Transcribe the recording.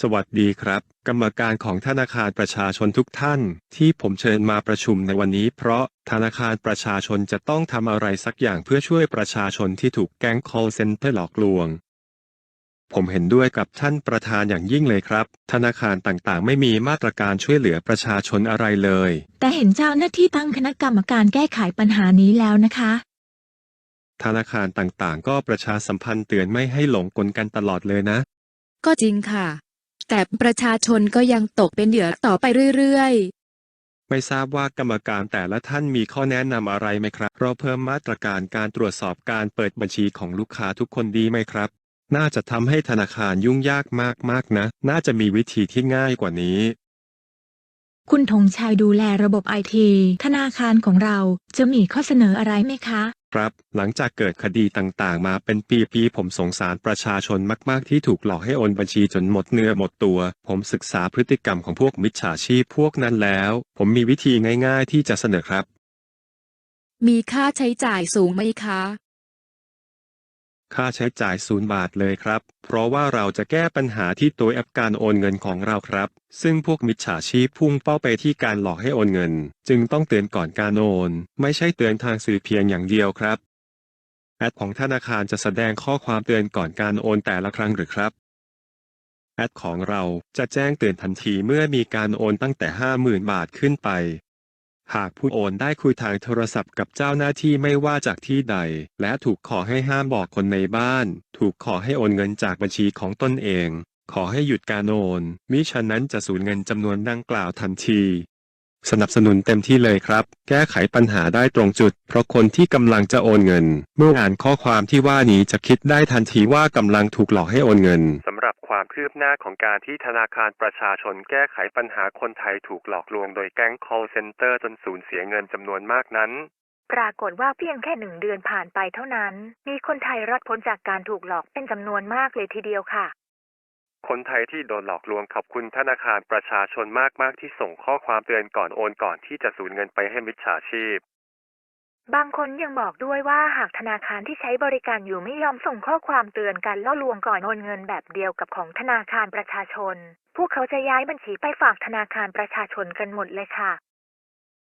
สวัสดีครับ กรรมการของธนาคารประชาชนทุกท่าน ที่ผมเชิญมาประชุมในวันนี้ เพราะธนาคารประชาชนจะต้องทำอะไรสักอย่างเพื่อช่วยประชาชนที่ถูกแก๊ง call center หลอกลวง ผมเห็นด้วยกับท่านประธานอย่างยิ่งเลยครับ ธนาคารต่างๆ ไม่มีมาตรการช่วยเหลือประชาชนอะไรเลย แต่เห็นเจ้าหน้าที่ตั้งคณะกรรมการแก้ไขปัญหานี้แล้วนะคะ ธนาคารต่างๆ ก็ประชาสัมพันธ์เตือนไม่ให้หลงกลกันตลอดเลยนะ ก็จริงค่ะ แต่ประชาชนก็ยังตกเป็นเหยื่อต่อไปเรื่อยไม่ทราบว่ากรรมการแต่ละท่านมีข้อแนะนำอะไรไหมครับ เราเพิ่มมาตรการการตรวจสอบการเปิดบัญชีของลูกค้าทุกคนดีไหมครับ น่าจะทำให้ธนาคารยุ่งยากมากๆนะ น่าจะมีวิธีที่ง่ายกว่านี้ คุณธงชัยดูแลระบบไอทีธนาคารของเราจะมีข้อเสนออะไรไหมคะ ครับ หลังจากเกิดคดีต่างๆ มาเป็นปีๆผมสงสารประชาชนมากๆ ที่ถูกหลอกให้โอนบัญชีจนหมดเนื้อหมดตัว ผมศึกษาพฤติกรรมของพวกมิจฉาชีพพวกนั้นแล้ว ผมมีวิธีง่ายๆ ที่จะเสนอครับ มีค่าใช้จ่ายสูงไหมคะ ค่าใช้จ่ายศูนย์บาทเลยครับ เพราะว่าเราจะแก้ปัญหาที่ตัวแอปการโอนเงินของเราครับ ซึ่งพวกมิจฉาชีพพุ่งเป้าไปที่การหลอกให้โอนเงิน จึงต้องเตือนก่อนการโอน ไม่ใช่เตือนทางสื่อเพียงอย่างเดียวครับ แอปของธนาคารจะแสดงข้อความเตือนก่อนการโอนแต่ละครั้งหรือครับแอปของเราจะแจ้งเตือนทันทีเมื่อมีการโอนตั้งแต่ 50,000 บาทขึ้นไป หากผู้โอนได้คุยทางโทรศัพท์กับเจ้าหน้าที่ไม่ว่าจากที่ใด และถูกขอให้ห้ามบอกคนในบ้าน ถูกขอให้โอนเงินจากบัญชีของตนเอง ขอให้หยุดการโอน มิฉะนั้นจะสูญเงินจำนวนดังกล่าวทันทีสนับสนุนเต็มที่เลยครับ แก้ไขปัญหาได้ตรงจุด เพราะคนที่กำลังจะโอนเงิน เมื่ออ่านข้อความที่ว่านี้จะคิดได้ทันทีว่ากำลังถูกหลอกให้โอนเงินสำหรับ ความคืบหน้าของการที่ธนาคารประชาชนแก้ไขปัญหาคนไทยถูกหลอกลวงโดยแก๊ง call center จนสูญเสียเงินจำนวนมากนั้น ปรากฏว่าเพียงแค่หนึ่งเดือนผ่านไปเท่านั้น มีคนไทยรอดพ้นจากการถูกหลอกเป็นจำนวนมากเลยทีเดียวค่ะ คนไทยที่โดนหลอกลวงขอบคุณธนาคารประชาชนมากๆที่ส่งข้อความเตือนก่อนโอนก่อนที่จะสูญเงินไปให้มิจฉาชีพ บางคนยังบอกด้วยว่าหากธนาคารที่ใช้บริการอยู่ไม่ยอมส่งข้อความเตือนการล่อลวงก่อนโอนเงินแบบเดียวกับของธนาคารประชาชน พวกเขาจะย้ายบัญชีไปฝากธนาคารประชาชนกันหมดเลยค่ะ